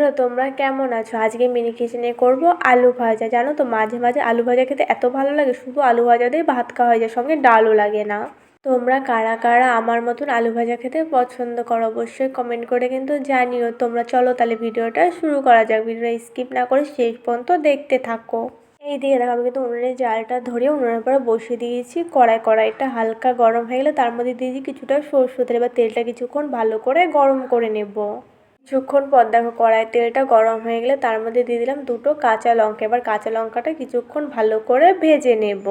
বন্ধুরা, তোমরা কেমন আছো? আজকে মিনি কিচেনে করব আলু ভাজা। জানো তো, মাঝে মাঝে আলু ভাজা খেতে এত ভালো লাগে, শুধু আলু ভাজা দিয়ে ভাত খাওয়া হয়ে যায় সঙ্গে ডালও লাগে না। তোমরা কারা কারা আমার মতন আলু ভাজা খেতে পছন্দ করো, অবশ্যই কমেন্ট করে কিন্তু জানিও। তোমরা চলো তাহলে ভিডিওটা শুরু করা যাক। ভিডিওটা স্কিপ না করে শেষ পর্যন্ত দেখতে থাকো। এই দিকে দেখো, আমি কিন্তু উনুনের জালটা ধরে উনুনের পরে বসিয়ে দিয়েছি। কড়াই, কড়াইটা হালকা গরম হয়ে গেলে তার মধ্যে দিয়েছি কিছুটা সরষে তেল এবার তেলটা কিছুক্ষণ ভালো করে গরম করে নেব। কিছুক্ষণ পর দেখো কড়াই তেলটা গরম হয়ে গেলে তার মধ্যে দিয়ে দিলাম দুটো কাঁচা লঙ্কা। এবার কাঁচা লঙ্কাটা কিছুক্ষণ ভালো করে ভেজে নেব।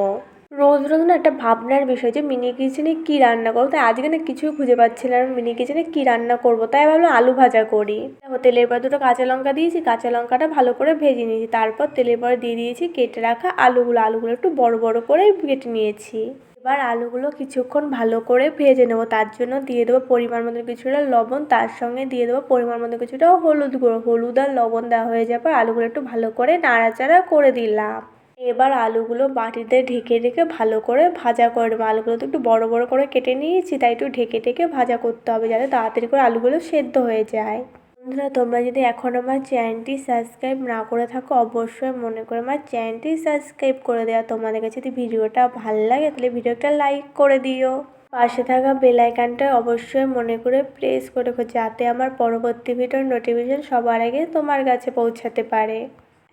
রোজ রোজ না একটা ভাবনার বিষয় যে মিনি কিচেনে কী রান্না করব? তাই আজকে না কিছুই খুঁজে পাচ্ছিলাম মিনি কিচেনে কী রান্না করব? তাই ভাবলাম আলু ভাজা করি। তেলের পর দুটো কাঁচা লঙ্কা দিয়েছি। কাঁচা লঙ্কাটা ভালো করে ভেজে নিয়েছি। তারপর তেলের পরে দিয়ে দিয়েছি কেটে রাখা আলুগুলো। আলুগুলো একটু বড় বড় করে কেটে নিয়েছি। এবার আলুগুলো কিছুক্ষণ ভালো করে ভেজে নেব। তার জন্য দিয়ে দেবো পরিমাণ মতো কিছুটা লবণ, তার সঙ্গে দিয়ে দেবো পরিমাণ মতো কিছুটা হলুদ গুঁড়ো। হলুদ আর লবণ দেওয়া হয়ে পর আলুগুলো একটু ভালো করে নাড়াচাড়া করে দিলাম। এবার আলুগুলো বাটিতে ঢেকে ঢেকে ভালো করে ভাজা করে নেব। আলুগুলো তো একটু বড় বড় করে কেটে নিয়েছি, তাই একটু ঢেকে ঢেকে ভাজা করতে হবে যাতে তাড়াতাড়ি করে আলুগুলো সেদ্ধ হয়ে যায়। বন্ধুরা, তোমরা যদি এখন আমার চ্যানেলটি সাবস্ক্রাইব না করে থাকো, অবশ্যই মনে করে আমার চ্যানেলটি সাবস্ক্রাইব করে দেওয়া। তোমাদের কাছে যদি ভিডিওটা ভালো লাগে, তাহলে ভিডিওটা লাইক করে দিও। পাশে থাকা বেল আইকনটা অবশ্যই মনে করে প্রেস করে রেখো, যাতে আমার পরবর্তী ভিডিওর নোটিফিকেশন সবার আগে তোমার কাছে পৌঁছাতে পারে।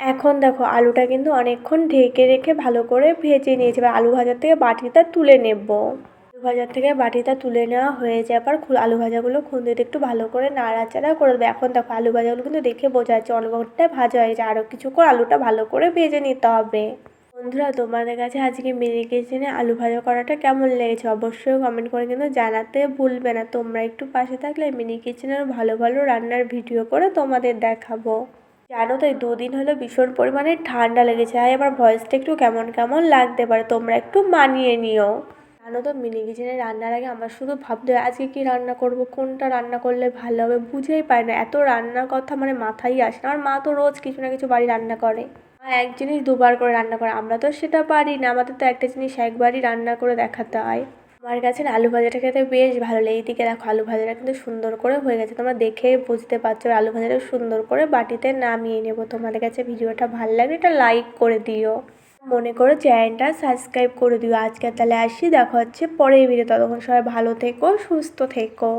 এখন দেখো, আলুটা কিন্তু অনেকক্ষণ ঢেকে রেখে ভালো করে ভেজে নিয়েছি, এবার আলু ভাজার থেকে বাটিটা তুলে নেব। আলু ভাজার থেকে বাটিটা তুলে নেওয়া হয়ে খু- আলু ভাজাগুলো খুন্দিতে একটু ভালো করে নাড়াচাড়া করে দেবে। এখন দেখো আলু ভাজাগুলো কিন্তু দেখে বোঝা যাচ্ছে অনেকটা ভাজা হয়ে গেছে। আরও কিছুক্ষণ আলুটা ভালো করে ভেজে নিতে হবে। বন্ধুরা, তোমাদের কাছে আজকে মিনি কিচেনে আলু ভাজা করাটা কেমন লেগেছে অবশ্যই কমেন্ট করে কিন্তু জানাতে ভুলবে না। তোমরা একটু পাশে থাকলে মিনি কিচেনের ভালো ভালো রান্নার ভিডিও করে তোমাদের দেখাবো। জানো তো, এই দুদিন হলো ভীষণ পরিমাণে ঠান্ডা লেগেছে। আর আমার ভয়েসটা একটু কেমন কেমন লাগতে পারে, তোমরা একটু মানিয়ে নিও। জানো তো, মিনি কিচেনে রান্নার আগে আমার শুধু ভাবতে হয়, আজকে কি রান্না করব, কোনটা রান্না করলে ভালো হবে বুঝেই পারি না। এত রান্নার কথা মানে মাথায় আসে না। আমার মা তো রোজ কিছু না কিছু বাড়ি রান্না করে। এক জিনিস দুবার করে রান্না করে, আমরা তো সেটা পারি না। আমাদের তো একটা জিনিস একবারই রান্না করে দেখাতে হয়। আমার কাছে আলু ভাজাটা খেতে বেশ ভালো লাগে। এইদিকে দেখো, আলু ভাজাটা কিন্তু সুন্দর করে হয়ে গেছে। তোমরা দেখে বুঝতে পারছ আলু ভাজাটা সুন্দর করে বাটিতে নামিয়ে নেব। তোমাদের কাছে ভিডিওটা ভালো লাগলে এটা লাইক করে দিও। মনে করো চ্যানেলটা সাবস্ক্রাইব করে দিও। আজকে তাহলে আসি, দেখা হচ্ছে পরের ভিডিও ততক্ষণ সবাই ভালো থেকো, সুস্থ থেকো।